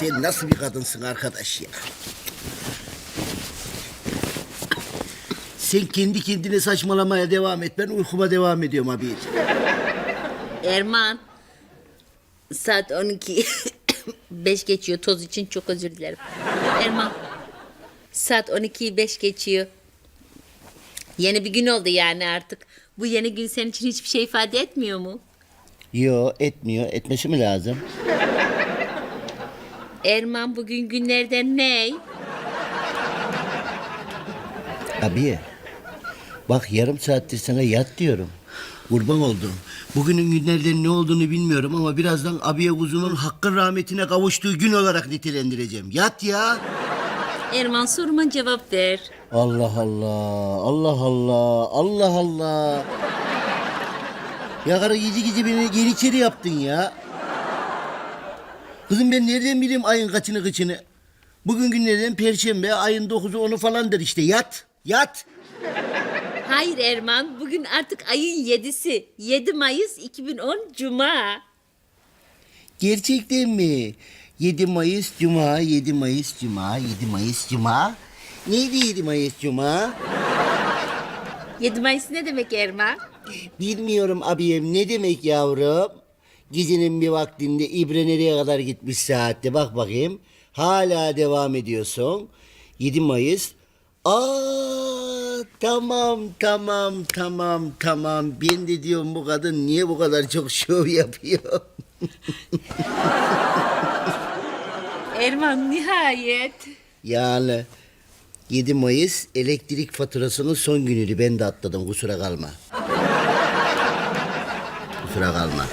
Sen nasıl bir kadınsın arkadaş ya? Sen kendi kendine saçmalamaya devam et. Ben uykuma devam ediyorum abiciğim. Erman. Saat 12. 5 geçiyor. Toz için çok özür dilerim. Erman. Saat 12'yi 5 geçiyor. Yeni bir gün oldu yani artık. Bu yeni gün senin için hiçbir şey ifade etmiyor mu? Yo etmiyor. Etmesi mi lazım? Erman bugün günlerden ne? Abi bak yarım saattir sana yat diyorum. Kurban oldum. Bugünün günlerden ne olduğunu bilmiyorum ama birazdan abiye kuzunun hakkın rahmetine kavuştuğu gün olarak nitelendireceğim. Yat ya. Erman soruma cevap ver. Allah Allah, Allah Allah, Allah Allah. Ya karı gece gece beni geri içeri yaptın ya. Kızım ben nereden bileyim ayın kaçını kıçını? Bugün günlerden perşembe, ayın dokuzu onu falandır işte. Yat, yat. Hayır Erman, bugün artık ayın 7'si. 7 Mayıs 2010 Cuma. Gerçekten mi? 7 Mayıs Cuma, 7 Mayıs Cuma, 7 Mayıs Cuma. Neydi 7 Mayıs Cuma? 7 Mayıs ne demek Erman? Bilmiyorum abiyem ne demek yavrum? Gecenin bir vaktinde İbre nereye kadar gitmiş saatte bak bakayım. Hala devam ediyorsun. 7 Mayıs. Aa tamam tamam tamam tamam. Ben de diyorum bu kadın niye bu kadar çok şov yapıyor? Erman nihayet. Yani 7 Mayıs elektrik faturasının son günüydü. Ben de atladım kusura kalma. kusura kalma.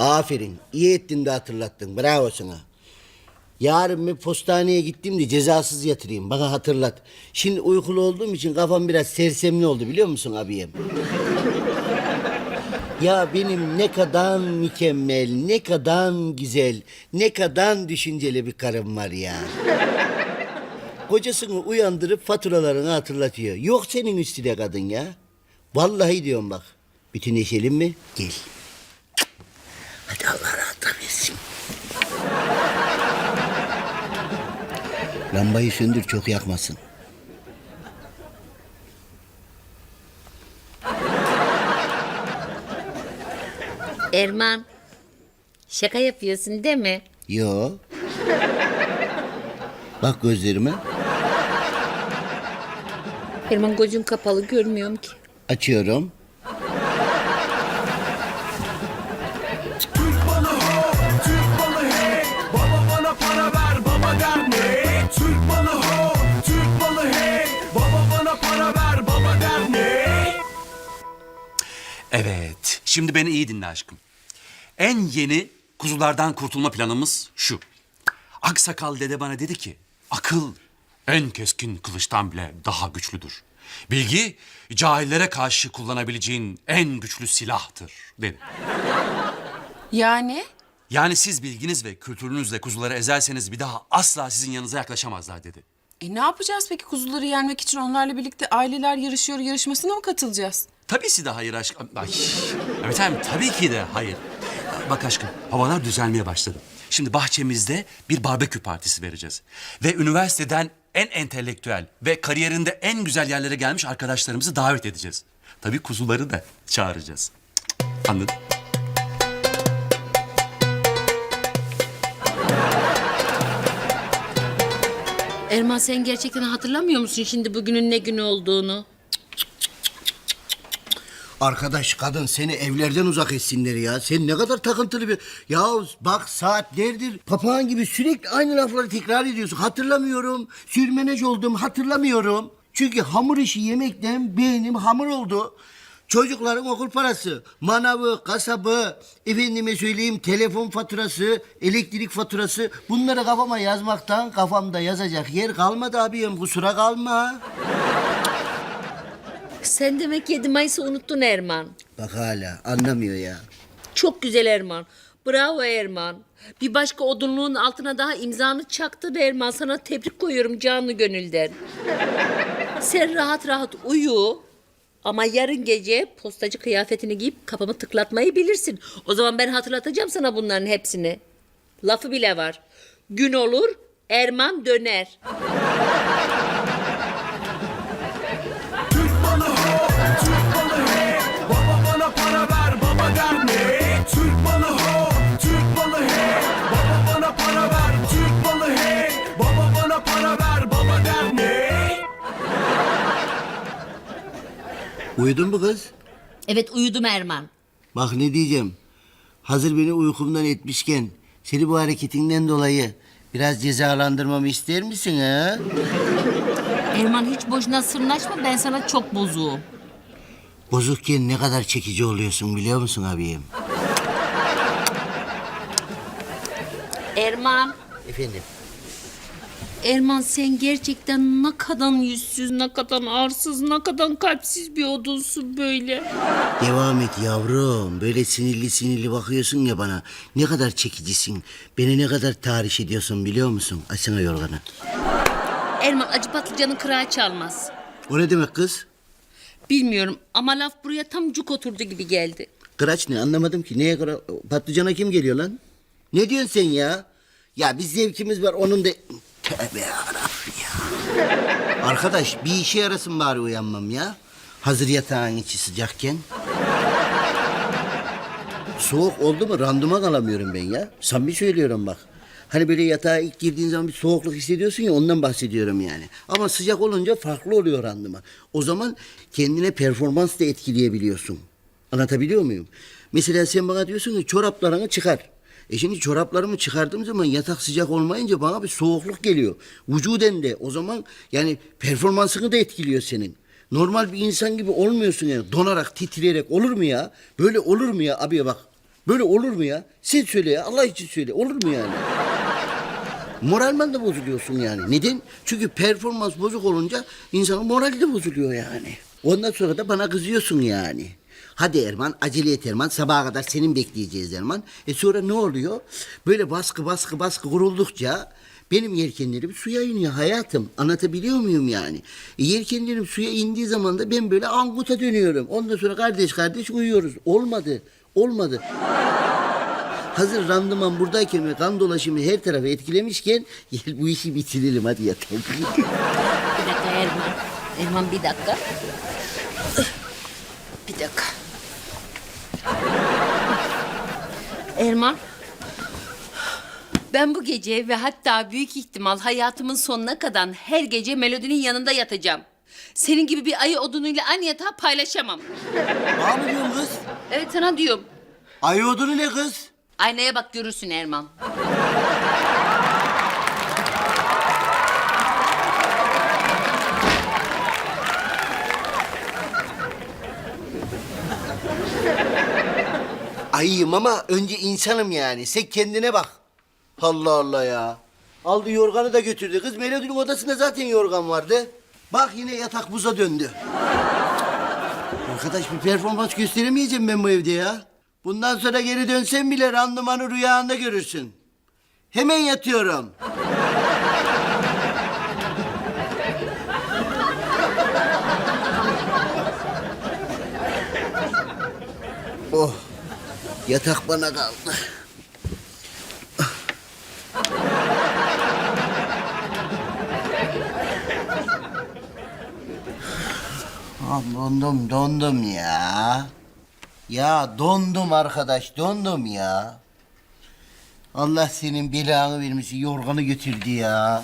Aferin. iyi ettin de hatırlattın. Bravo sana. Yarın bir postaneye gittim de cezasız yatırayım. Bana hatırlat. Şimdi uykulu olduğum için kafam biraz sersemli oldu biliyor musun abiyem? Ya benim ne kadar mükemmel, ne kadar güzel, ne kadar düşünceli bir karım var ya. Kocasını uyandırıp faturalarını hatırlatıyor. Yok senin üstüne kadın ya. Vallahi diyorum bak. Bütünleşelim mi? Gel. Hadi Allah rahatla versin. Lambayı söndür çok yakmasın. Erman. Şaka yapıyorsun değil mi? Yo. Bak gözlerime. Erman gözüm kapalı görmüyorum ki. Açıyorum. Şimdi beni iyi dinle aşkım. En yeni kuzulardan kurtulma planımız şu. Aksakal dede bana dedi ki, akıl en keskin kılıçtan bile daha güçlüdür. Bilgi, cahillere karşı kullanabileceğin en güçlü silahtır dedi. Yani? Yani siz bilginiz ve kültürünüzle kuzuları ezerseniz bir daha asla sizin yanınıza yaklaşamazlar dedi. E ne yapacağız peki kuzuları yenmek için onlarla birlikte aileler yarışıyor yarışmasına mı katılacağız? Tabii de hayır aşkım. Ay. Evet efendim tabii ki de hayır. Bak aşkım havalar düzelmeye başladı. Şimdi bahçemizde bir barbekü partisi vereceğiz. Ve üniversiteden en entelektüel ve kariyerinde en güzel yerlere gelmiş arkadaşlarımızı davet edeceğiz. Tabii kuzuları da çağıracağız. Anladın? Erman sen gerçekten hatırlamıyor musun şimdi bugünün ne günü olduğunu? Arkadaş kadın seni evlerden uzak etsinler ya. Sen ne kadar takıntılı bir... Ya bak saatlerdir papağan gibi sürekli aynı lafları tekrar ediyorsun. Hatırlamıyorum. Sürmenec oldum hatırlamıyorum. Çünkü hamur işi yemekten beynim hamur oldu. Çocukların okul parası, manavı, kasabı, efendime söyleyeyim telefon faturası, elektrik faturası bunları kafama yazmaktan kafamda yazacak yer kalmadı abiyim kusura kalma. Sen demek 7 Mayıs'ı unuttun Erman. Bak hala anlamıyor ya. Çok güzel Erman. Bravo Erman. Bir başka odunluğun altına daha imzanı çaktın Erman. Sana tebrik koyuyorum canlı gönülden. Sen rahat rahat uyu. Ama yarın gece postacı kıyafetini giyip kafamı tıklatmayı bilirsin. O zaman ben hatırlatacağım sana bunların hepsini. Lafı bile var. Gün olur, Erman döner. Uyudun mu kız? Evet uyudum Erman. Bak ne diyeceğim. Hazır beni uykumdan etmişken seni bu hareketinden dolayı biraz cezalandırmamı ister misin ha? Erman hiç boşuna sırnaşma ben sana çok bozuğum. Bozukken ne kadar çekici oluyorsun biliyor musun abiyim? Erman. Efendim? Erman sen gerçekten ne kadar yüzsüz, ne kadar arsız, ne kadar kalpsiz bir odunsun böyle. Devam et yavrum. Böyle sinirli sinirli bakıyorsun ya bana. Ne kadar çekicisin. Beni ne kadar tahriş ediyorsun biliyor musun? Açsana yorganı. Erman acı patlıcanın kırağı çalmaz. O ne demek kız? Bilmiyorum ama laf buraya tam cuk oturdu gibi geldi. Kıraç ne anlamadım ki. Neye kıra... Patlıcana kim geliyor lan? Ne diyorsun sen ya? Ya bir zevkimiz var onun da... Tövbe yarabbim ya. Arkadaş bir işe yarasın bari uyanmam ya. Hazır yatağın içi sıcakken. Soğuk oldu mu randıman alamıyorum ben ya. Samimi söylüyorum bak. Hani böyle yatağa ilk girdiğin zaman bir soğukluk hissediyorsun ya ondan bahsediyorum yani. Ama sıcak olunca farklı oluyor randıman. O zaman kendine performans da etkileyebiliyorsun. Anlatabiliyor muyum? Mesela sen bana diyorsun ki çoraplarını çıkar. E şimdi çoraplarımı çıkardığım zaman yatak sıcak olmayınca bana bir soğukluk geliyor. Vücuden de o zaman yani performansını da etkiliyor senin. Normal bir insan gibi olmuyorsun yani. Donarak, titreyerek olur mu ya? Böyle olur mu ya abiye bak. Böyle olur mu ya? Sen söyle ya Allah için söyle. Olur mu yani? Moralman da bozuluyorsun yani. Neden? Çünkü performans bozuk olunca insanın morali de bozuluyor yani. Ondan sonra da bana kızıyorsun yani. Hadi Erman acele et Erman sabaha kadar senin bekleyeceğiz Erman. E sonra ne oluyor? Böyle baskı baskı baskı kuruldukça benim yelkenlerim suya iniyor hayatım. Anlatabiliyor muyum yani? E, yelkenlerim suya indiği zaman da ben böyle anguta dönüyorum. Ondan sonra kardeş kardeş uyuyoruz. Olmadı. Olmadı. Hazır randıman buradayken ve kan dolaşımı her tarafı etkilemişken gel bu işi bitirelim hadi yatalım. Bir dakika Erman. Erman bir dakika. Bir dakika. Erman. Ben bu gece ve hatta büyük ihtimal hayatımın sonuna kadar her gece Melodi'nin yanında yatacağım. Senin gibi bir ayı odunuyla aynı yatağı paylaşamam. Bana mı diyorsun kız? Evet sana diyorum. Ayı odunu ne kız? Aynaya bak görürsün Erman. Ayıyım ama önce insanım yani. Sen kendine bak. Allah Allah ya. Aldı yorganı da götürdü. Kız Melodi'nin odasında zaten yorgan vardı. Bak yine yatak buza döndü. Arkadaş bir performans gösteremeyeceğim ben bu evde ya. Bundan sonra geri dönsem bile randımanı rüyanda görürsün. Hemen yatıyorum. Yatak bana kaldı. Ah, dondum dondum ya. Ya dondum arkadaş dondum ya. Allah senin belanı vermesin yorganı götürdü ya.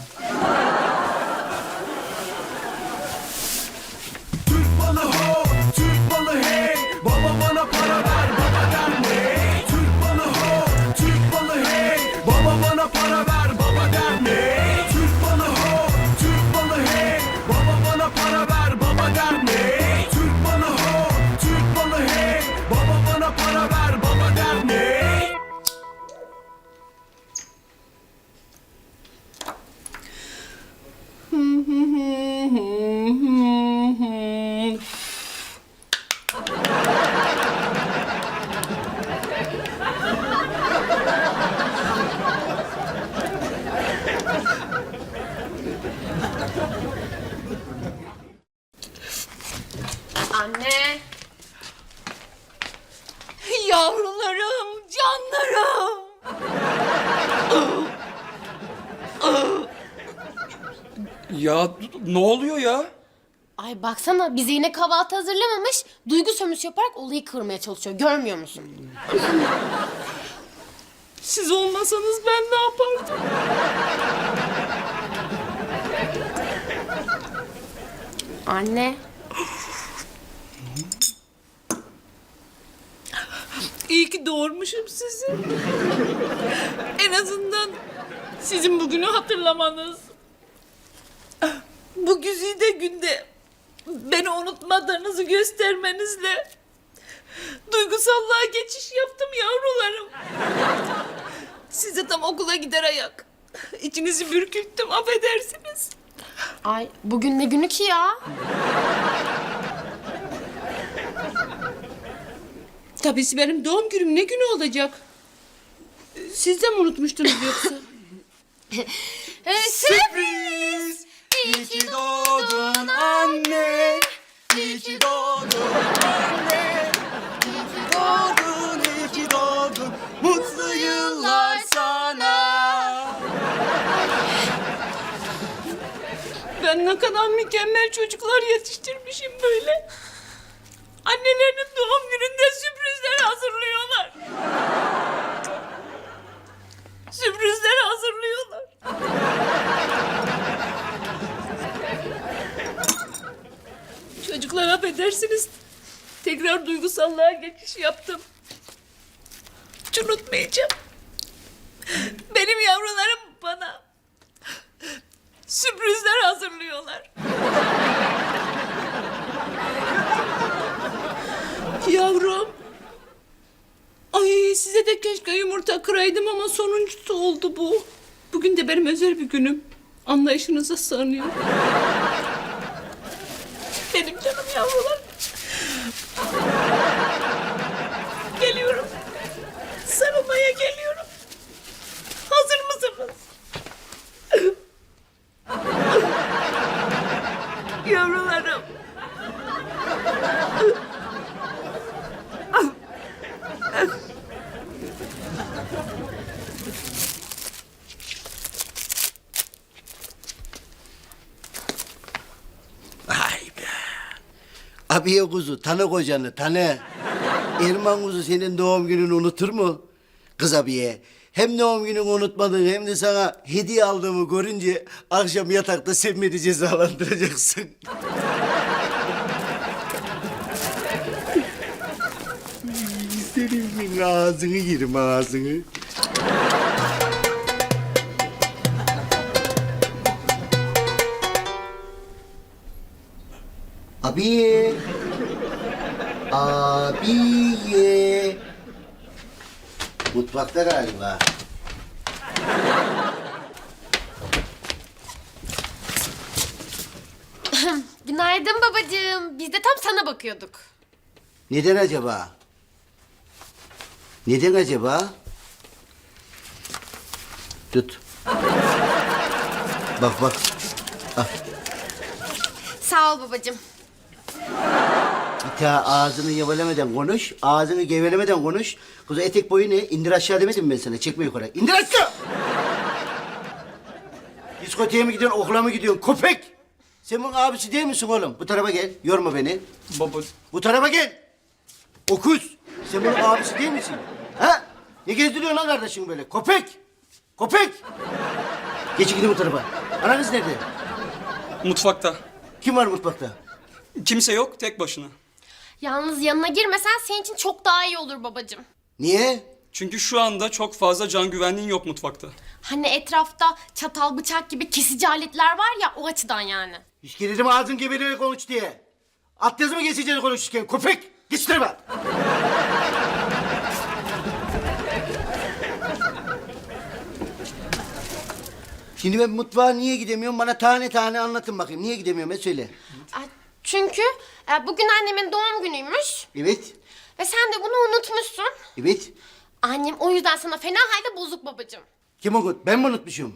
Baba bana para ver, ne oluyor ya? Ay baksana bize yine kahvaltı hazırlamamış. Duygu sömürüsü yaparak olayı kırmaya çalışıyor. Görmüyor musun? Siz olmasanız ben ne yapardım? Anne. İyi ki doğurmuşum sizi. en azından sizin bugünü hatırlamanız. Bu güzide günde beni unutmadığınızı göstermenizle duygusallığa geçiş yaptım yavrularım. Size tam okula gider ayak. İçinizi bürkülttüm affedersiniz. Ay bugün ne günü ki ya? Tabii benim doğum günüm ne günü olacak? Siz de mi unutmuştunuz yoksa? Ee, sürpriz! İyi ki doğdun anne. İyi ki doğdun anne. İyi ki doğdun, iyi ki doğdun. Mutlu yıllar sana. Ben ne kadar mükemmel çocuklar yetiştirmişim böyle. Annelerinin doğum gününde sürprizler hazırlıyorlar. Sürprizler hazırlıyorlar. Çocuklar affedersiniz. Tekrar duygusallığa geçiş yaptım. Hiç unutmayacağım. Benim yavrularım bana sürprizler hazırlıyorlar. Yavrum. Ay size de keşke yumurta kıraydım ama sonuncusu oldu bu. Bugün de benim özel bir günüm. Anlayışınıza sığınıyorum. Benim canım yavrular. Geliyorum. Sarılmaya geliyorum. Hazır mısınız? Yavrularım. Vay be. Abiye kuzu tanı kocanı tanı. Erman kuzu senin doğum gününü unutur mu? Kız abiye hem doğum gününü unutmadın hem de sana hediye aldığımı görünce akşam yatakta sen beni cezalandıracaksın. Senin ağzını yerim ağzını. Abiye. Abiye. Mutfakta galiba. Günaydın babacığım. Biz de tam sana bakıyorduk. Neden acaba? Neden acaba? Tut. Bak bak. Sağ ol babacığım. Bir daha ağzını yavalemeden konuş, ağzını gevelemeden konuş. Kız etek boyu ne? İndir aşağı demedim mi ben sana? Çekme yukarı. İndir aşağı! Diskoteye mi gidiyorsun, okula mı gidiyorsun? Köpek! Sen bunun abisi değil misin oğlum? Bu tarafa gel. Yorma beni. Baba Bu tarafa gel. Okuz. Sen bunun abisi değil misin? Ha? Ne gezdiriyorsun lan kardeşim böyle? Köpek! Köpek! Geç gidin bu tarafa. Ananız nerede? mutfakta. Kim var mutfakta? Kimse yok tek başına. Yalnız yanına girmesen senin için çok daha iyi olur babacığım. Niye? Çünkü şu anda çok fazla can güvenliğin yok mutfakta. Hani etrafta çatal bıçak gibi kesici aletler var ya o açıdan yani. Hiç gelirim ağzın gebeliğine konuş diye. At yazı mı geçeceğiz konuşurken? Köpek! Geç şu tarafa. Şimdi ben mutfağa niye gidemiyorum? Bana tane tane anlatın bakayım. Niye gidemiyorum? Ben söyle. Ay, Çünkü e, bugün annemin doğum günüymüş Evet. ve sen de bunu unutmuşsun. Evet. Annem o yüzden sana fena halde bozuk babacığım. Kim unut? Ben mi unutmuşum?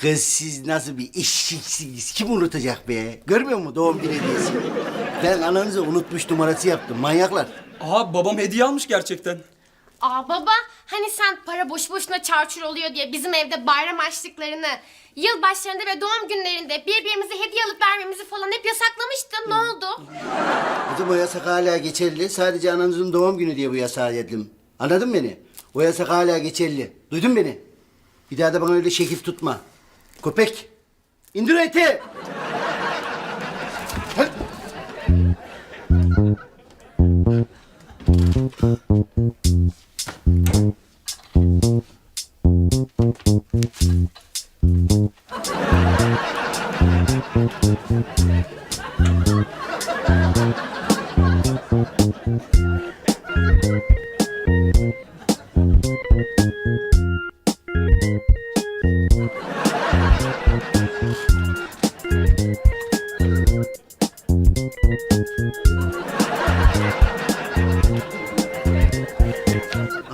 Kız siz nasıl bir eşeksiniz? Kim unutacak be? Görmüyor musun doğum günü hediyesi? Ben ananızı unutmuş numarası yaptım. Manyaklar. Aa babam hediye almış gerçekten. Aa baba hani sen para boş boşuna çarçur oluyor diye bizim evde bayram açlıklarını yılbaşlarında ve doğum günlerinde birbirimize hediye alıp vermemizi falan hep yasaklamıştın. Ne oldu? Kızım o yasak hala geçerli. Sadece ananızın doğum günü diye bu yasağı yedim. Anladın beni? O yasak hala geçerli. Duydun beni? Bir daha da bana öyle şekil tutma. Köpek. İndir eti.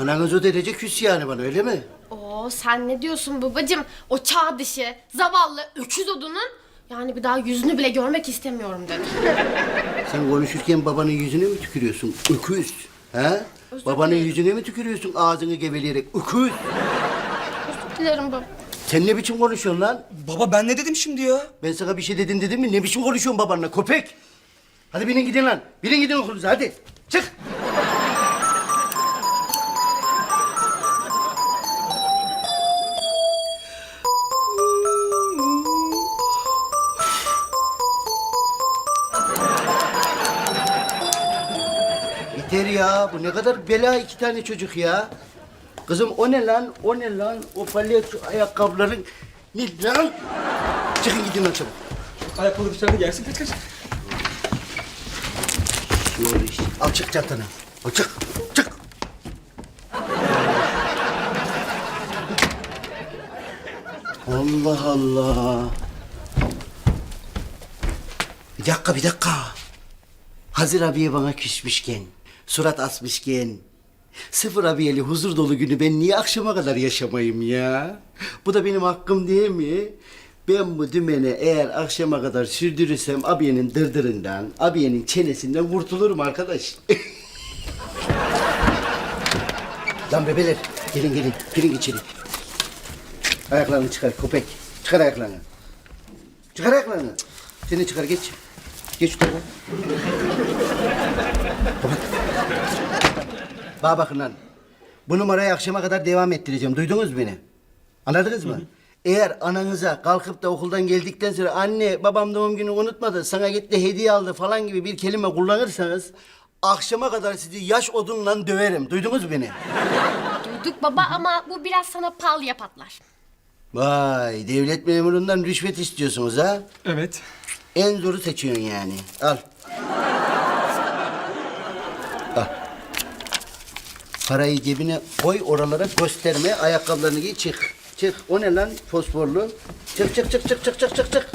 Ananız o derece küs yani bana öyle mi? Oo sen ne diyorsun babacığım? O çağ dışı, zavallı, öküz odunun yani bir daha yüzünü bile görmek istemiyorum dedi. Sen konuşurken babanın yüzüne mi tükürüyorsun? Öküz. He? Babanın yüzüne mi tükürüyorsun ağzını geveleyerek? Öküz. Dilerim baba. Sen ne biçim konuşuyorsun lan? Baba ben ne dedim şimdi ya? Ben sana bir şey dedim dedim mi? Ne biçim konuşuyorsun babanla köpek? Hadi binin gidin lan. Binin gidin okulunuza hadi. Çık. Yeter ya. Bu ne kadar bela iki tane çocuk ya. Kızım o ne lan? O ne lan? O palyaço ayakkabıların ne lan? Çıkın gidin lan çabuk. Ayakkabı dışarıda gelsin kaç kaç. Şöyle işte. Al çık çantanı. Al çık. Çık. Allah Allah. Bir dakika bir dakika. Hazır abiye bana küsmüşken, surat asmışken, sıfır abiyeli huzur dolu günü ben niye akşama kadar yaşamayayım ya? Bu da benim hakkım değil mi? Ben bu dümeni eğer akşama kadar sürdürürsem abiyenin dırdırından, abiyenin çenesinden kurtulurum arkadaş. Lan bebeler, gelin gelin, girin içeri. Ayaklarını çıkar köpek, çıkar ayaklarını. Çıkar ayaklarını. Seni çıkar geç. Geç şu tarafa. Bana bakın lan. Bu numarayı akşama kadar devam ettireceğim. Duydunuz beni? Anladınız mı? Eğer ananıza kalkıp da okuldan geldikten sonra anne babam doğum günü unutmadı sana gitti hediye aldı falan gibi bir kelime kullanırsanız akşama kadar sizi yaş odunla döverim. Duydunuz beni? Duyduk baba ama bu biraz sana pahalıya patlar. Vay devlet memurundan rüşvet istiyorsunuz ha? Evet. En zoru seçiyorsun yani. Al. Al. Parayı cebine koy oralara gösterme. Ayakkabılarını giy çık. Çık. O ne lan fosforlu? Çık çık çık çık çık çık çık çık.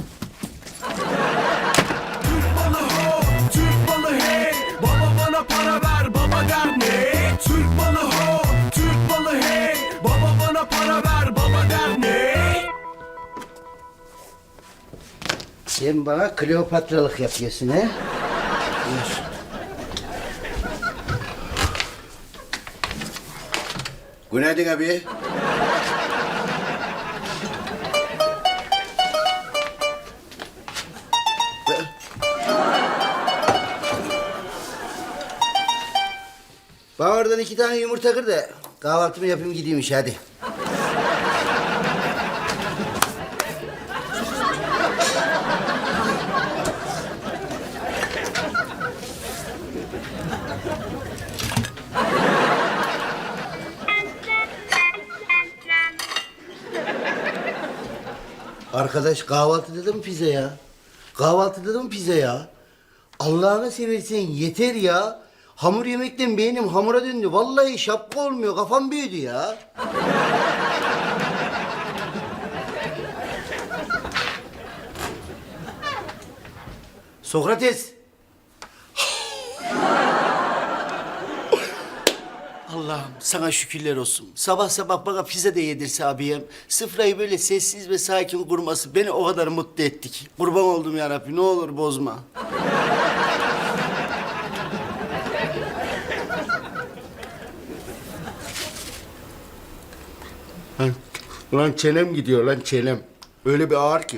Türk balı ho, Türk balı hey Baba bana para ver, baba der ne? Türk balı ho, Türk balı hey Baba bana para ver, baba der ne? Sen bana Kleopatralık yapıyorsun he? Günaydın abi. Oradan iki tane yumurta kır da kahvaltımı yapayım gideyim işe hadi. Arkadaş kahvaltıda da mı pizza ya? Kahvaltıda da mı pizza ya? Allah'ını seversen yeter ya. Hamur yemekten beynim hamura döndü. Vallahi şapka olmuyor. Kafam büyüdü ya. Sokrates. Allah'ım sana şükürler olsun. Sabah sabah bana pizza da yedirse abiyem. Sıfrayı böyle sessiz ve sakin kurması beni o kadar mutlu etti ki. Kurban oldum ya Rabbi ne olur bozma. Lan çenem gidiyor lan çenem. Öyle bir ağır ki.